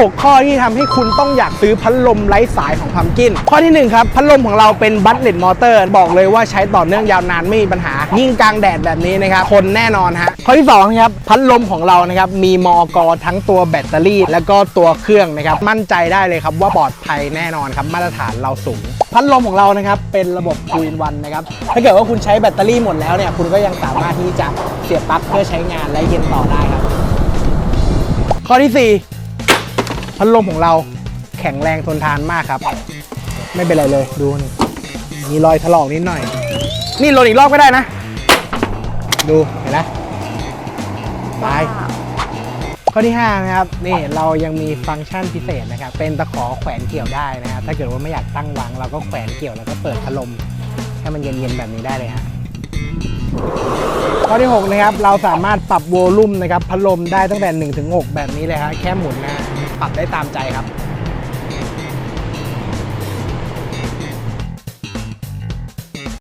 6 ข้อที่ทำให้คุณต้องอยากซื้อพัดลมไร้สายของพัมกิน ข้อที่ 1 ครับ พัดลมของเราเป็นบัตเลตมอเตอร์บอกเลยว่าใช้ต่อเนื่องยาวนานไม่มีปัญหา ยิ่งกลางแดดแบบนี้นะครับทนแน่นอนฮะข้อที่2ครับพัดลมของเรานะครับมีมอกทั้งตัวแบตเตอรี่ แล้วก็ตัวเครื่องนะครับมั่นใจได้เลยครับว่าปลอดภัยแน่นอนครับมาตรฐานเราสูง พัดลมของเรานะครับเป็นระบบทูอินวันนะครับถ้าเกิดว่าคุณใช้แบตเตอรี่หมดแล้วเนี่ยคุณก็ยังสามารถที่จะเสียบปลั๊กเพื่อใช้งานและเย็นต่อได้ครับ ข้อที่ 4 พัดลมของเราแข็งแรงทนทานมากครับ ไม่เป็นไรเลยดูนี่มีรอยถลอกนิดหน่อย นี่ลนอีกรอบก็ได้นะ ดูเห็นไหมตายข้อที่5นะครับนี่เรายังมีฟังก์ชันพิเศษนะครับ เป็นตะขอแขวนเกี่ยวได้นะครับถ้าเกิดว่าไม่อยากตั้งวางเราก็แขวนเกี่ยวแล้วก็เปิดพัดลมให้มันเย็นๆแบบนี้ได้เลยฮะ อที่ 6 นะครับ เราสามารถปรับโวลูมนะครับพัดลมได้ตั้งแต่1ถึง6แบบนี้เลยฮะแค่หมุนนะ ปรับได้ตามใจครับ